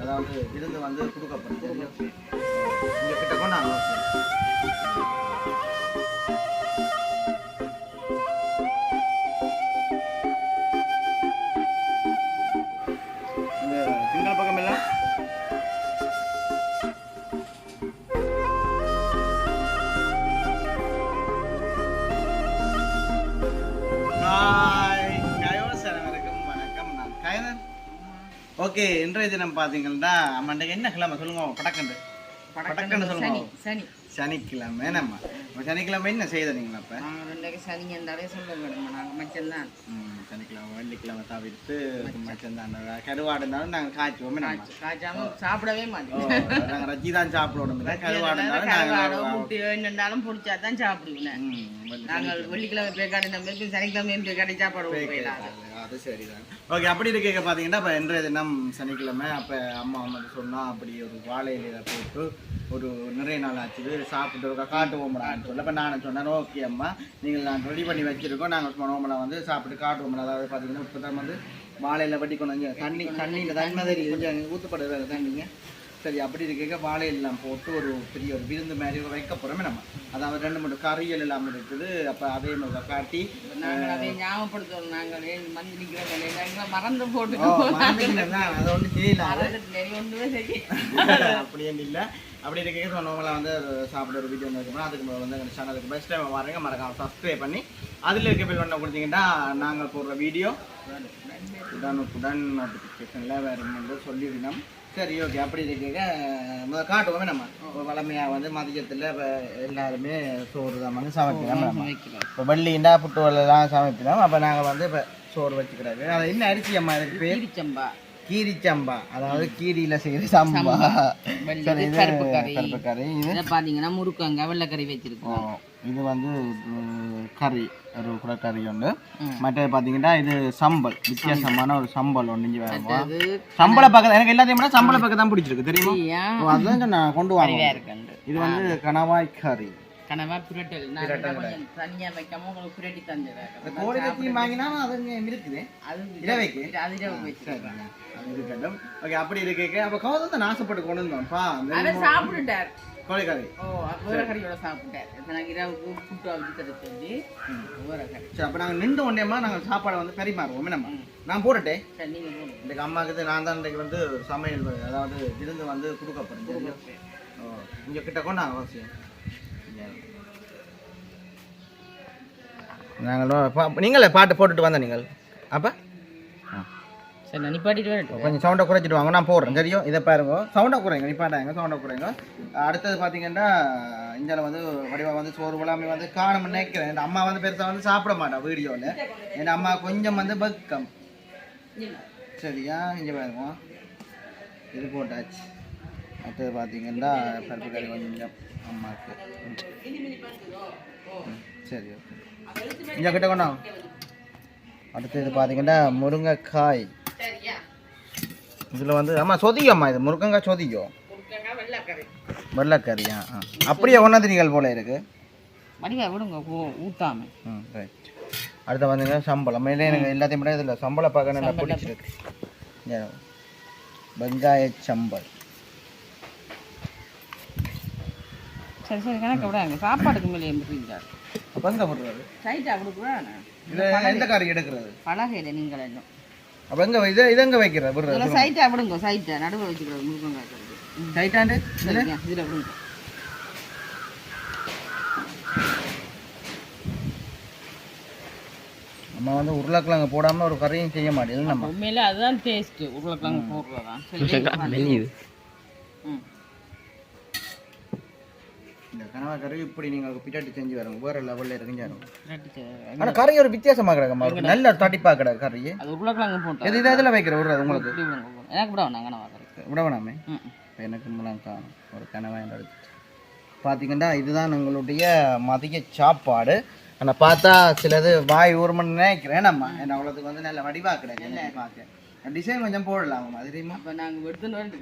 அதாவது விருந்து வந்து கொடுக்கப்படுது சரியா இங்கே கிட்ட ஓகே இன்றைய தினம் பார்த்தீங்கன்னா மண்டே என்ன கிழமை சொல்லுங்க படக்கண்டு. படக்கண்டு சொல்லுங்க. சனி. சனிக்கிழமை என்னம்மா? சனிக்கிழமை என்ன செய்தீங்களா அப்ப? நாங்கள் ரெண்டு சனி இருந்தாலே சொல்ல வேணுமா நாங்கள் மச்சம்தான் ம், சனிக்கிழமை வெள்ளிக்கிழமை தவிர்த்து மச்சந்தான் கருவாடு இருந்தாலும் நாங்கள் காய்ச்சுவோம் நம்ம? காய்ச்சாம சாப்பிடவே ஓ, மாட்டேன் நாங்க ரஜி தான் சாப்பிடணும். கருவாடு இருந்தாலும் கருவாடோ நாங்கள் முட்டையோ என்னன்னாலும் பிடிச்சா தான் சாப்பிடுவேன் நாங்கள் வெள்ளிக்கிழமை பேக்காடு நம்ம சனிக்கிழமையும் பேக்காடி சாப்பாடு போயிடலாம். அது சரிதான். ஓகே அப்படி இருக்க பார்த்தீங்கன்னா இப்போ இன்றைய தினம் சனிக்கிழமை அப்போ அம்மா வந்து சொன்னா அப்படி ஒரு வாழை இலையில போட்டு ஒரு நிறைய நாள் ஆச்சு. சாப்பிட்டு ஒரு காட்டுவோம்டான்னு சொல்ல. இப்போ நான் சொன்னேன் ஓகே அம்மா நீங்கள் நான் ரெடி பண்ணி வச்சிருக்கோம். நாங்கள் சும்மா வந்து சாப்பிட்டு காட்டுவோம் அதாவது பார்த்தீங்கன்னா இப்போ தான் வந்து வாழையில வட்டி கொண்டு வந்து தண்ணி தண்ணியில் தண்ணி மாதிரி கொஞ்சம் ஊற்றப்படுது தண்ணிங்க சரி அப்படி இருக்க வாழையெல்லாம் போட்டு ஒரு பெரிய ஒரு விருந்து மாதிரி வைக்க போகிறோமே நம்ம. அதாவது ரெண்டு மூணு கறிகள் எல்லாம் இருக்குது. அப்போ அதே மாதிரி காட்டி நாங்கள் அதை ஞாபகப்படுத்தணும் நாங்கள் வந்து நிற்கிற வேலையில மறந்து போட்டு. அது தெரியல. மறந்துட்டு ஒன்றுமே சரி அப்படி ஒண்ணும் இல்ல. அப்படி இருக்க சொன்னவங்கள வந்து சாப்பிட ஒரு வீடியோ வந்துருக்கோம் அதுக்கு வந்து எங்கள் சேனலுக்கு பெஸ்ட் டைம் வரீங்க. மறக்காம சப்ஸ்கிரைப் பண்ணி அதில் இருக்க பில் பண்ண கொடுத்தீங்கன்னா நாங்கள் போடுற வீடியோ உடனுக்குடன் நோட்டிஃபிகேஷனில் வேறு சொல்லிவிடணும் சரி ஓகே அப்படி இருக்க முதல் காட்டுவோமே நம்ம. வளமையாக வந்து மதியத்தில் இப்போ எல்லாருமே சோறு தான் வந்து வைக்கிறோம். இப்போ வெள்ளிண்டா புட்டு எல்லாம் சமைக்கிறோம். அப்போ நாங்கள் வந்து இப்போ சோறு வச்சுக்கிறாரு அது என்ன அரிசி அம்மா இதுக்கு பேர்? கீரிச்சம்பா கீரி சம்பா. அதாவது கீரியில செய்யற சம்பா. கருப்பு கறி இது பார்த்தீங்கன்னா முறுக்கங்க வெள்ளைக்கறி வச்சிருக்கோம். இது வந்து கறி. ஒரு கூட கறி ம். மற்றது பார்த்தீங்கன்னா இது சம்பல். வித்தியாசமான ஒரு சம்பல் ஒன்று அது சம்பள பக்கம் எனக்கு எல்லாத்தையும் விட சம்பள பக்கம் தான் பிடிச்சிருக்கு தெரியுமா? அதுதான் நான் கொண்டு இருக்குண்டு இது வந்து கணவாய் கறி. கனவா புரட்டல். நான் தனியா வைக்காம உங்களுக்கு புரட்டி தந்துடுறேன் கோழி கத்தியும் வாங்கினா அது இருக்குது அது இரவைக்கு. அது இரவு இருக்கட்டும். ஓகே அப்படி இருக்க அப்போ கௌதம் தான் ஆசைப்பட்டு கொண்டு வந்தோம்ப்பா அதை சாப்பிட்டுட்டார். கோழி கறி ஓ வேற கறியோட சாப்பிட்டார். இப்ப நான் இரவுக்கு புட்டு அவிச்சு தர சொல்லி வேற கறி சரி அப்போ நாங்கள் நின்று ஒன்றேமா நாங்கள் சாப்பாடை வந்து பரிமாறுவோம். நம்ம நான் போட்டுட்டேன். சரி நீங்க போடுங்க இன்றைக்கு அம்மாவுக்கு நான் தான் இன்றைக்கு வந்து சமையல் அதாவது விருந்து வந்து கொடுக்க போகிறேன் இங்கே கிட்ட கொண்டு அவசியம். நாங்கள் நீங்களே பாட்டு போட்டுட்டு வந்த நீங்கள். அப்போ? சரி நான் நிப்பாட்டிட்டு வரட்டும். கொஞ்சம் சவுண்டை குறைச்சிட்டு வாங்க நான் போடுறேன். சரியோ? இதை பாருங்க. சவுண்டை குறைங்க நிப்பாட்டாங்க சவுண்டை குறைங்க. அடுத்தது பார்த்தீங்கன்னா இந்தியாவில் வந்து வடிவா வந்து சோறு எல்லாமே வந்து காணும் நினைக்கிறேன். என் அம்மா வந்து பெருசாக வந்து சாப்பிட மாட்டா வீடியோவில் என் அம்மா கொஞ்சம் வந்து பக்கம் சரியா? இங்கே பாருங்க. இது போட்டாச்சு. அடுத்தது பார்த்தீங்கன்னா பருப்பு கறி கொஞ்சம் அம்மாவுக்கு ம், சரி ஓகே. இங்கே கிட்ட கொண்டா அடுத்தது பார்த்தீங்கன்னா முருங்கைக்காய். சரியா? இதில் வந்து அம்மா சொதிக்கும் அம்மா இது முருங்கங்காய் வெள்ளைக்கறி. வெள்ளைக்கறியா? ஆ அப்படியே ஒன்றதிரிகள் போல இருக்கு. வடிவா விடுங்க ஊ- ஊத்தாம. ம் ரைட் அடுத்து வந்துங்க சம்பளம். மேலே எனக்கு எல்லாத்தையும் விட இதில் சம்பளம் பார்க்க நல்லா. பிடிச்சிருக்கு. வெங்காய சம்பல் சரி சரி கணக்கு விடாங்க சாப்பாடுக்கு மேலே எப்படி அப்போ எங்கே போடுறது? சைட்டா கொடுக்குறேன் இது எந்த கறி எடுக்கிறது? பலகையில் நீங்கள் இன்னும் அப்போ எங்கே இது இது எங்கே வைக்கிறது விடுறது இதில் சைட்டா விடுங்க சைட்டை நடுவில் வச்சுக்கிறது முருங்கங்காய் கறி டைட்டாண்டு சரிங்க இதில் விடுங்க நம்ம வந்து உருளைக்கிழங்கு போடாமல் ஒரு கறியும் செய்ய மாட்டேங்குது நம்ம. உண்மையில அதுதான் டேஸ்ட் உருளைக்கிழங்கு போடுறதான் சரி ம். இந்த கனவா கறி இப்படி நீங்கள் பிட்டாட்டி செஞ்சு வரணும் வேறு லெவலில் இருக்குங்க ஆனால் கறி ஒரு வித்தியாசமாக கிடக்கு நல்ல தடிப்பாக கிடக்கு கறி அது உருளைக்கிழங்கு போட்டோம் எது இது இதில் வைக்கிற விடுறது உங்களுக்கு. எனக்கு விட வேணாங்க நான் வாங்குறேன் விட வேணாமே? இப்போ எனக்கு முலாம் காணும். ஒரு கனவாக எடுத்து பார்த்தீங்கன்னா இதுதான் உங்களுடைய மதிய சாப்பாடு. ஆனால் பார்த்தா சிலது வாய் ஊர்மன்னு நினைக்கிறேன் நம்ம. என்ன அவ்வளோத்துக்கு வந்து நல்ல வடிவாக கிடையாது பார்க்க? டிசைன் கொஞ்சம் போடலாம் அது தெரியுமா அப்போ நாங்கள் எடுத்துன்னு வந்து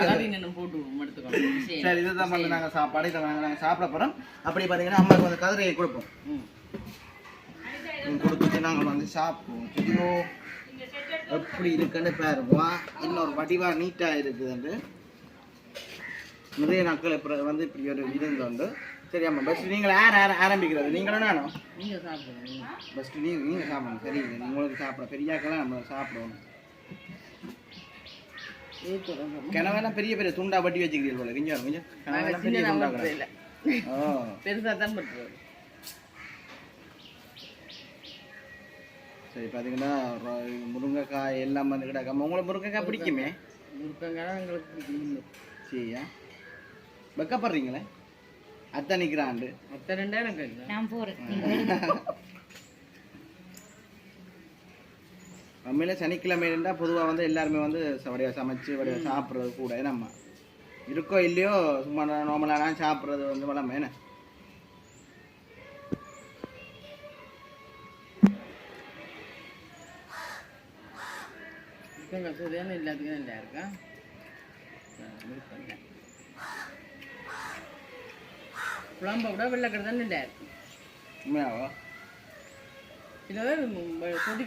கலரி நின்று போட்டு எடுத்துக்கோங்க. சரி இதுதான் வந்து நாங்கள் சாப்பாடு இதை நாங்கள் நாங்கள் சாப்பிட போகிறோம் அப்படி பார்த்தீங்கன்னா அம்மாவுக்கு வந்து கதிரையை கொடுப்போம். ம். கொடுத்துட்டு நாங்கள் வந்து சாப்பிடுவோம். சரிയോ எப்படி இருக்குன்னு பாருங்க. இன்னொரு வடிவா நீட்டா இருக்குதுண்டு நிறைய நாட்கள் இப்போ வந்து இப்படி ஒரு விருந்து உண்டு. சரி ஆமாம் பெஸ்ட் நீங்கள் யார் யார் ஆரம்பிக்கிறது? நீங்களும் நானும் நீங்க சாப்பிடுங்க பெஸ்ட் நீங்கள் நீங்கள் சாப்பிடணும் சரி உங்களுக்கு சாப்பிட பெரியாக்கெல்லாம் நம்ம சாப்பிடணும் கிணவெல்லாம் பெரிய பெரிய துண்டா வட்டி வச்சுக்கிறீர்கள் போல. கொஞ்சம் கொஞ்சம் கிணவெல்லாம் பெரிய துண்டா பெருசா தான் பட்டுருவோம். சரி பார்த்தீங்கன்னா ரொ- முருங்கைக்காய் எல்லாம் வந்து கிடக்காம உங்களுக்கு முருங்கைக்காய் பிடிக்குமே? முருக்கங்காய் எங்களுக்கு பிடிக்கும் சரியா? வெக்கப்படுறீங்களே? அத்தை நிற்கிறாண்டு மொத்த ரெண்டா எனக்கு இல்லை. நான் போறேன். உண்மையில சனிக்கிழமை இருந்தால் பொதுவாக வந்து எல்லாருமே வந்து ச- வடிவா சமைச்சு வடிவா சாப்பிட்றது கூட நம்ம? இருக்கோ இல்லையோ சும்மா நார்மலான சாப்பிட்றது வந்து வளமை என்ன? சரியான எல்லாத்துக்கும் நல்லா இருக்கா? குழம்ப விட வெள்ளைக்கடை தான் நல்லா இருக்கு? உண்மையாவோ? சில பேர் ம- கொதி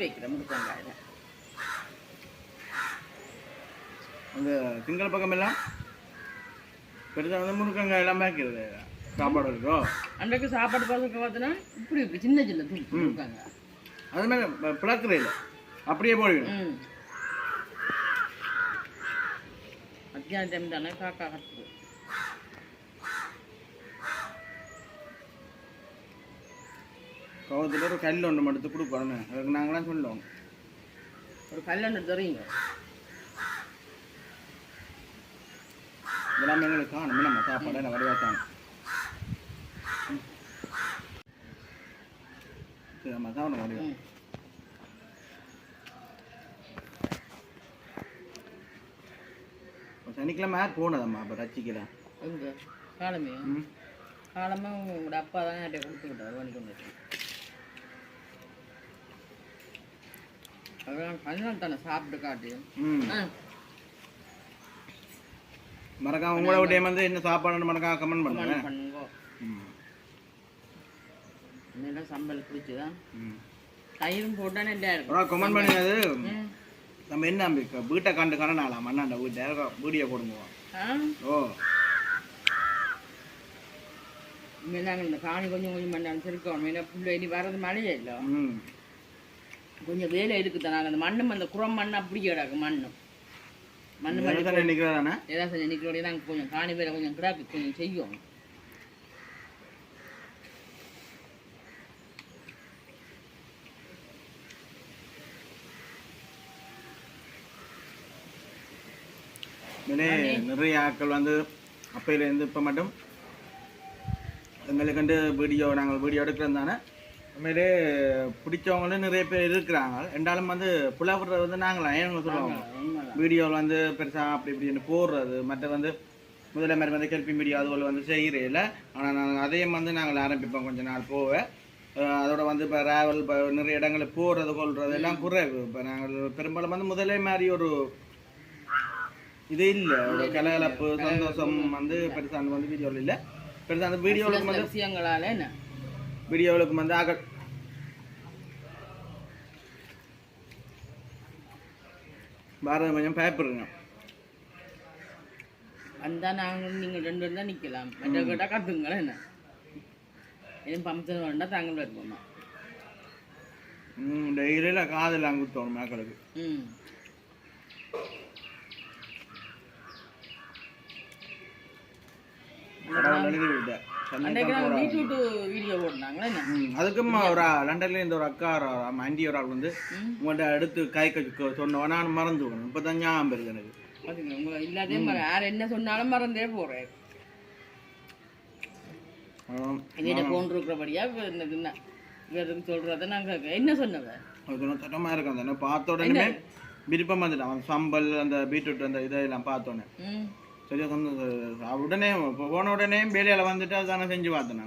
அந்த திங்கள் பக்கம் எல்லாம் பெருசாக வந்து முருங்கங்காய் எல்லாம் வைக்கிறது சாப்பாடு இருக்கோ? அன்றைக்கு சாப்பாடு பார்க்க பார்த்தோன்னா இப்படி இப்படி சின்ன சின்ன துண்டு முருக்கங்காய் அது மாதிரி பிளக்குறது இல்லை அப்படியே போடுவீங்க. ம். மத்தியான டைம் தானே காக்கா கத்துது கவுத்தில் ஒரு கல் ஒன்று மட்டும் கொடுக்கணும் அதுக்கு நாங்களாம் சொல்லுவோம். ஒரு கல்யாணம் தெரியுங்க இதெல்லாம் எங்களுக்கு காணும் நம்ம சாப்பாடு நான் வடிவா காணும் நம்ம சாப்பிட வடிவா ம் இப்போ சனிக்கிழமை யார் போனதம்மா அப்போ ரச்சிக்கலாம் எங்க காலமே. ம். காலமே உங்களோட அப்பா தான் என்கிட்ட கொடுத்து விட்டார் வண்டி கொண்டு. அதான் கல்யாணம் தானே சாப்பிட்டு காட்டு. ம். மறக்காம உங்களோட டைம் வந்து என்ன சாப்பாடுன்னு மறக்காம கமெண்ட் பண்ணுங்க. பண்ணுங்க. ம். இன்னும் சம்பல் பிடிச்சுதான் ம். தயிரும் போட்டானே இல்லை இருக்கும். கமெண்ட் பண்ணுங்க ம். நம்ம என்ன நம்பிக்கை வீட்டை கண்டு காணலாம் அண்ணாண்ட வீட்டை? வீடியோ போடுங்க. ஓ. நாங்கள் இந்த காணி கொஞ்சம் கொஞ்சம் பண்ணாலும் இருக்கோம் ஏன்னா புள்ள இனி வர்றது மழையே இல்லை. கொஞ்சம் வேலை இருக்குது நாங்கள் அந்த மண்ணும் அந்த குரம் மண் அப்படி கிடக்கு மண்ணும். மண்ணு மண்ணு தானே நிற்கிறதானே ஏதாவது செஞ்சு நிற்கிறோடைய நாங்கள் கொஞ்சம் காணி வேலை கொஞ்சம் கிடாக்கு கொஞ்சம் செய்யும் நிறைய ஆட்கள் வந்து அப்பையிலேருந்து இப்போ மட்டும் எங்களுக்கு வந்து வீடியோ நாங்கள் வீடியோ எடுக்கிறோம் தானே? உண்மையிலே பிடிச்சவங்களும் நிறைய பேர் இருக்கிறாங்க. ரெண்டாலும் வந்து புலாவுறது வந்து நாங்களா ஏன்னு சொல்லுவாங்க வீடியோவில் வந்து பெருசாக அப்படி இப்படின்னு போடுறது. மற்ற வந்து முதல்ல மாதிரி வந்து கெல்பி மீடியா அதுபோல் வந்து செய்கிறதில்ல ஆனால் நாங்கள் அதையும் வந்து நாங்கள் ஆரம்பிப்போம் கொஞ்ச நாள் அஹ் அதோட வந்து இப்போ ராவல் இப்போ நிறைய இடங்களுக்கு போகிறது கொள்றது எல்லாம் குறைவு. இப்போ நாங்கள் பெரும்பாலும் வந்து முதலே மாதிரி ஒரு இது இல்லை. ஒரு கலகலப்பு சந்தோஷம் வந்து பெருசாக வந்து வீடியோவில் இல்லை. பெருசாக அந்த வீடியோவில் வந்து விஷயங்களால என்ன? வீடியோவுக்கு வந்து ஆக பாரத கொஞ்சம் பயப்படுங்க வந்தா நாங்கள் நீங்கள் ரெண்டு பேரும் தான் நிற்கலாம் மற்ற கேட்டால் கற்றுங்களேன் என்ன? எதுவும் பம்சன் வேண்டாம் தாங்கள் வருவோம்மா ம் டெய்லியில் காதில் அங்குத்தோணும் மக்களுக்கு ம். எழுதி விட்டேன் சென்னை அதுக்கும் ஒரு லண்டன்ல இந்த ஒரு அக்கா ஆண்டி ஒரு ஆள் வந்து உங்கள்கிட்ட எடுத்து கை கழிக்க சொன்னவன் நான் மறந்து விடணும். இப்போ தான் ஞாபகம் இருக்கு எனக்கு. இல்லாதே யார் என்ன சொன்னாலும் மறந்தே அப்புறம் எங்கிட்ட ஃபோன் இருக்கிறபடியா? என்ன இவருக்கு சொல்கிறத நாங்கள் என்ன சொன்னவ? சட்டமாக இருக்கும் பார்த்த உடனே விருப்பம் வந்துட்டான். சம்பல் அந்த பீட்ரூட் அந்த இதெல்லாம் பார்த்தோன்னே சரியா சந்தோஷம் உடனே போன உடனே வேலையில வந்துட்டு அதானே செஞ்சு பார்த்தேன்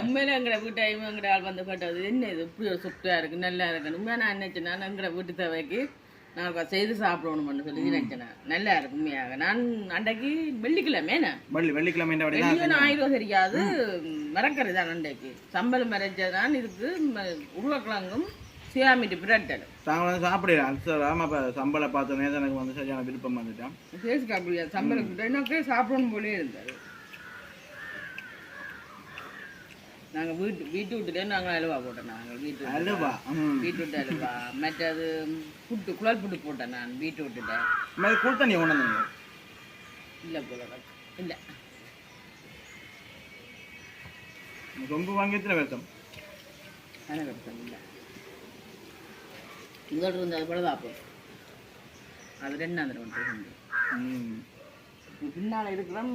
உண்மையில எங்கட வீட்டை எங்கட ஆள் வந்து கேட்டது என்ன இது? இப்படி ஒரு சுத்தா இருக்கு நல்லா இருக்கு உண்மையா நான் நினைச்சேன் நான் எங்கட வீட்டு தேவைக்கு நான் செய்து சாப்பிடணும்னு சொல்லி நினைச்சேன் நான். நல்லா இருக்கு உண்மையாக. நான் அன்றைக்கு வெள்ளிக்கிழமை வெள்ளி வெள்ளிக்கிழமை ஞாயிறும் தெரியாது. மறக்கிறது தான் அன்றைக்கு. சம்பல் மறைச்சதான் இதுக்கு உருளைக்கிழங்கும் சியாமிட்டு பிரட்டல். வந்து சாப்பிடலாம் அல்சராம அப்போ சம்பளை பார்த்தோன்னே தான் எனக்கு வந்து சரியான விருப்பம் வந்துட்டான். பேசுக்கு அப்படியா சம்பளம் எனக்கு சாப்பிடணும் போலே இருந்தது நாங்கள் வீட்டு வீட்டு விட்டுட்டே நாங்கள் அலுவா போட்டோம் நாங்கள் வீட்டு ம். பீட்ரூட் அலுவா. மற்றது புட்டு குழல் புட்டு போட்டேன் நான் பீட்ரூட்டுட்ட இந்த மாதிரி கூழ் தண்ணி கொண்டு வந்தீங்க இல்லை போல இல்லை. ரொம்ப வாங்கி எத்தனை வருஷம் எனக்கு அர்த்தம் இல்லை. முதல் இருந்த அது பழுதாப்பு அது ரெண்டாம் தடவை வந்து ம். பின்னால் இருக்கிறோம்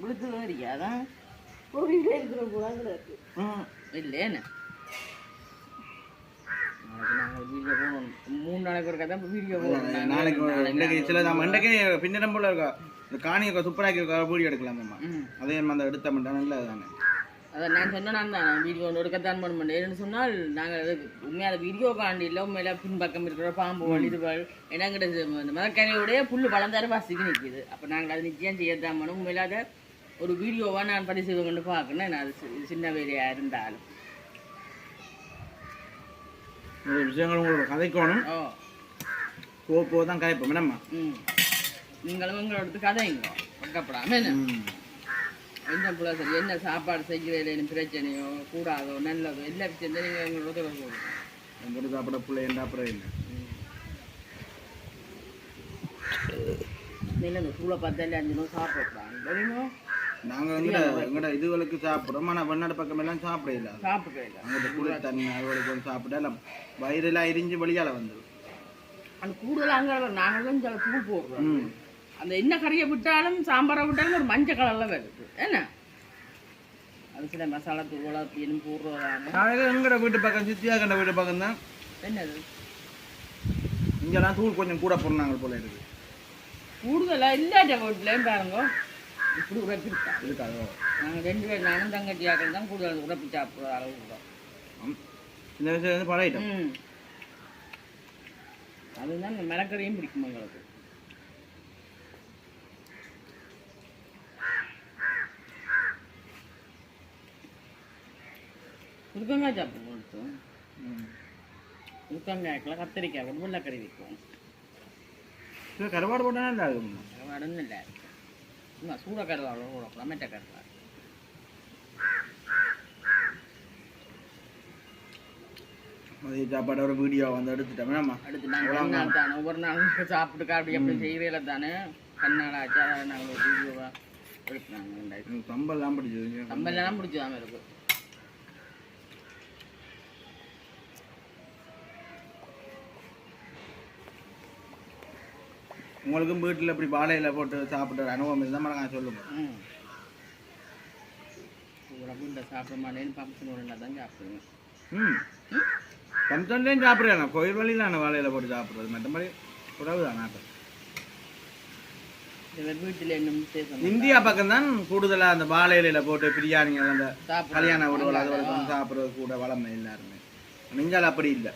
விழுத்து வேறியா அதான் ஒரு இதில் இருக்கிற கூடாது இருக்கு. ம். இல்லைன்னு மூணு நாளைக்கு ஒரு கதை வீடியோ போகணும் நாளைக்கு இன்றைக்கு சில நம்ம இன்றைக்கு பின்னிடம் போல இருக்கா? இந்த காணியை சூப்பராக்கி இருக்கா? வீடியோ எடுக்கலாமம்மா. அதே மாதிரி அந்த எடுத்த மட்டும் நல்லது தானே அதை நான் சொன்னேன் நான் தான் வீடியோ எடுக்கத்தான் பண்ண மாட்டேன் சொன்னால் நாங்கள் உண்மையாக வீடியோ காண்டி இல்லை உண்மையில பின்பக்கம் இருக்கிற பாம்பு வலிதுகள் என்னங்கிட்ட இந்த மதக்கரையோடைய புல் வளர்ந்தாரு வாசிக்கு நிற்கிது அப்போ நாங்கள் அது நிச்சயம் செய்யத்தான் பண்ணோம் உண்மையில அதை ஒரு வீடியோவாக நான் பதிவு செய்து கொண்டு பார்க்கணும். நான் அது சின்ன வேலையாக இருந்தாலும். விஷயங்கள் உங்களுக்கு கதைக்கணும். ஓ. போ போ தான் கதைப்போம். என்னம்மா? ம். நீங்களும் எங்களோட கதைங்க. பக்கப்படாம என்ன? என்ன பிள்ளை என்ன சாப்பாடு செய்கிறதுல பிரச்சனையோ கூடாதோ நல்லதோ எல்லா விஷயம் நீங்கள் எங்களோட தொடர்பு கொடுக்கணும் எங்கிட்ட சாப்பிட பிள்ளை என்ன அப்புறம் இல்லை. இல்லை இந்த சூளை பார்த்தாலே அஞ்சு நாள் சாப்பிட்றாங்க தெரியுமா? நாங்கள் எங்கிட்ட எங்கிட்ட இதுகளுக்கு சாப்பிட்றோம். ஆனால் வெளிநாடு பக்கம் எல்லாம் சாப்பிட இல்லை. சாப்பிட்றேன் அங்கிட்ட குளி தண்ணி அதுகளுக்கு வந்து சாப்பிட்டா எல்லாம் வயிறெல்லாம் எரிஞ்சு வழியால் வந்து அந்த கூடுதல் அங்கே நாங்களும் தூள் போடுறோம். அந்த என்ன கறியை விட்டாலும் சாம்பாரை விட்டாலும் ஒரு மஞ்சள் கலரில் வருது என்ன? அது சில மசாலா தூள் அப்படின்னு போடுறதான நாளைக்கு எங்கட வீட்டு பக்கம் சித்தியா கண்ட வீட்டு பக்கம் தான் என்னது? இங்கெல்லாம் தூள் கொஞ்சம் கூட போடுறாங்க போல இருக்குது. கூடுதலாக இல்லாத வீட்லேயும் பாருங்க. இப்படி உரைப்பிருக்கா இருக்காதோ? நாங்கள் ரெண்டு பேர் நானும் தங்கச்சியாக தான் கூடுதல் உரைப்பி சாப்பிட்ற அளவு கூட. இந்த விஷயம் வந்து பழகிட்டோம். அதுதான் இந்த மிளக்கறியும் பிடிக்கும் எங்களுக்கு. முருங்கங்காய் சாப்பிடுவோம் கொடுத்து ம். முருங்கங்காய்க்குள்ள கத்திரிக்காய் போட்டு வெள்ளைக்கறி வைக்கும் இது கருவாடு போட்டால் நல்லா இருக்கும் கருவாடுன்னு இல்லை சும்மா சூட கருவாடு போடக்கூடாது மெட்ட கருவாடு அதே சாப்பாடு ஒரு வீடியோ வந்து எடுத்துட்டோம் ஆமா அடுத்து நாங்கள் ஒரு நாள் தானே ஒவ்வொரு நாளும் சாப்பிட்டு அப்படி அப்படி செய்கிறீங்கள தானே கண்ணால் ஆச்சு அதை நாங்கள் ஒரு வீடியோவாக எடுக்கிறாங்க எனக்கு கம்பெல்லாம் பிடிச்சது கம்பெல்லாம் பிடிச்சதாம இருக்கு உங்களுக்கும் வீட்டில் இப்படி வாழையில போட்டு சாப்பிட்ட அனுபவம் இருந்தால் மறக்காம சொல்லுங்க. ம். இவ்வளோ இந்த சாப்பிட மாட்டேன்னு ஃபங்க்ஷன் ஒன்று தான் சாப்பிடுவேன். ம். ஃபங்க்ஷன்லேயும் சாப்பிட்றேன். கோயில் வழியில் நான் வாழையில போட்டு சாப்பிட்றது. மற்றபடி உறவு தான் விசேஷம்? இந்தியா பக்கம் தான் கூடுதலாக அந்த வாழை இலையில போட்டு பிரியாணி அந்த கல்யாண வீடுகள் அது சாப்பிட்றது கூட வளமை எல்லாருமே நெஞ்சால் அப்படி இல்லை.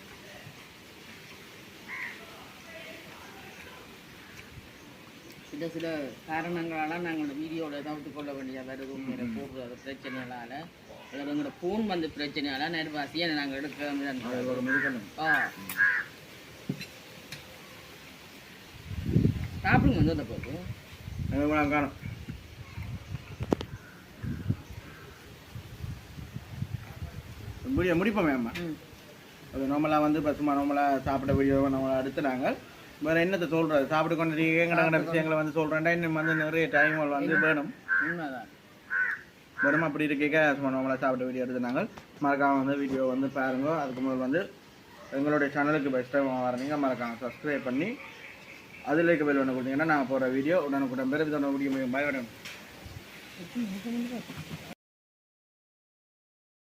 சில சில காரணங்களால் நாங்கள் இந்த வீடியோவில் தவிர்த்து கொள்ள வேண்டிய வருது உண்மையில போடுறது பிரச்சனைகளால். எங்களோட ஃபோன் வந்து பிரச்சனையால் நெருவாசியை நாங்கள் எடுக்க ஆ. சாப்பிடுங்க வந்து அந்த எனக்கு காணும் வீடியோ முடிப்போமே அம்மா. அது நார்மலாக வந்து இப்போ சும்மா நார்மலாக சாப்பிட்ட வீடியோவை நம்ம எடுத்துனாங்க வேறு என்னத்தை சொல்கிறது சாப்பிட்டு கொண்டு எங்கட விஷயங்களை வந்து சொல்கிறேன்டா இன்னும் வந்து நிறைய டைம் வந்து வேணும். உண்மைதான். வெறும் அப்படி இருக்க நார்மலாக சாப்பிட்ட வீடியோ எடுத்துனாங்க மறக்காம வந்து வீடியோ வந்து பாருங்க. அதுக்கு முதல் வந்து எங்களுடைய சேனலுக்கு பெஸ்ட் டைம் வரீங்க மறக்காம சப்ஸ்கிரைப் பண்ணி அதில் இருக்க பெல் ஒன்று கொடுத்தீங்கன்னா நான் போகிற வீடியோ உடனுக்குடன் பிறகு வீடியோ பாய்